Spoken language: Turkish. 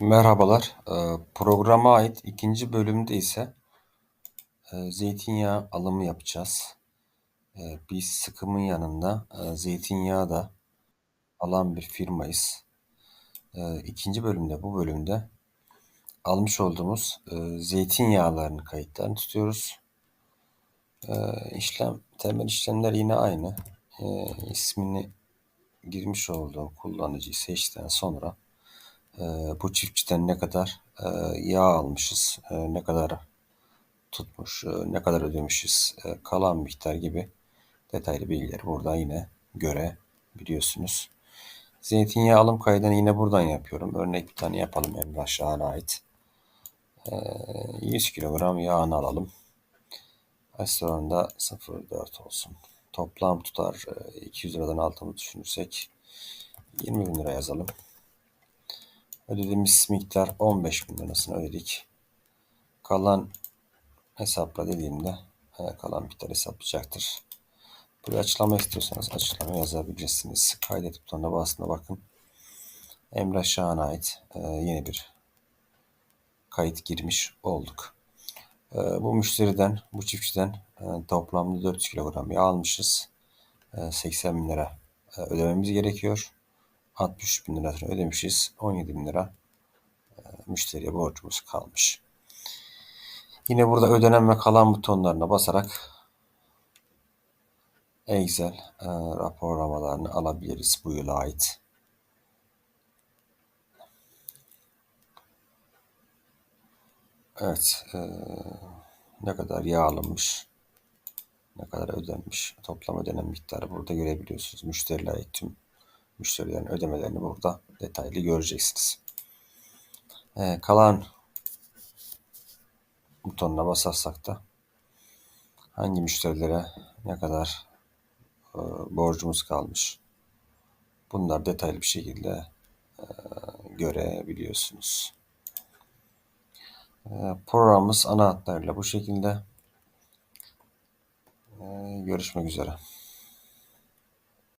Merhabalar. Eee, programa ait ikinci bölümde ise eee, zeytinyağı alımı yapacağız. Eee, biz sıkımın yanında eee, zeytinyağı da alan bir firmayız. Eee, ikinci bölümde, bu bölümde almış olduğumuz eee, zeytinyağlarının kayıtlarını tutuyoruz. İşlem, temel işlemler yine aynı. İsmini girmiş olduğum kullanıcıyı seçtikten sonra bu çiftçiden ne kadar eee, yağ almışız, eee, ne kadar tutmuş, eee, ne kadar ödemişiz, kalan miktar gibi detaylı bilgileri burada yine görebiliyorsunuz. Zeytinyağı alım kaydını yine buradan yapıyorum. Örnek bir tane yapalım Emrah Şahan'a ait. Eee, 100 kilogram yağını alalım. Restoranda 0.4 olsun. Toplam tutar eee, 200 liradan altını düşünürsek 20 bin lira yazalım. Ödediğimiz miktar 15 bin lirasını ödedik. Kalan hesapla dediğimde kalan miktar hesaplayacaktır. Buraya açıklama istiyorsanız açıklama yazabilirsiniz. Kaydet butonuna basına bakın. Emrah Şahan'a ait e, yeni bir kayıt girmiş olduk. E, bu müşteriden, bu çiftçiden e, toplamda 400 kilogram yağ almışız. E, 80 bin lira ödememiz gerekiyor. 63 bin lirasını ödemişiz. 17 bin lira e, müşteriye borcumuz kalmış. Yine burada ödenen ve kalan butonlarına basarak Excel e, raporlamalarını alabiliriz bu yıla ait. Evet, e, ne kadar yağ alınmış, ne kadar ödenmiş, toplam ödenen miktarı burada görebiliyorsunuz. Müşteriler ait tüm müşterilerin ödemelerini burada detaylı göreceksiniz. E, kalan butonuna basarsak da hangi müşterilere ne kadar e, borcumuz kalmış. Bunlar detaylı bir şekilde e, görebiliyorsunuz. E, programımız ana hatlarıyla bu şekilde. E, görüşmek üzere.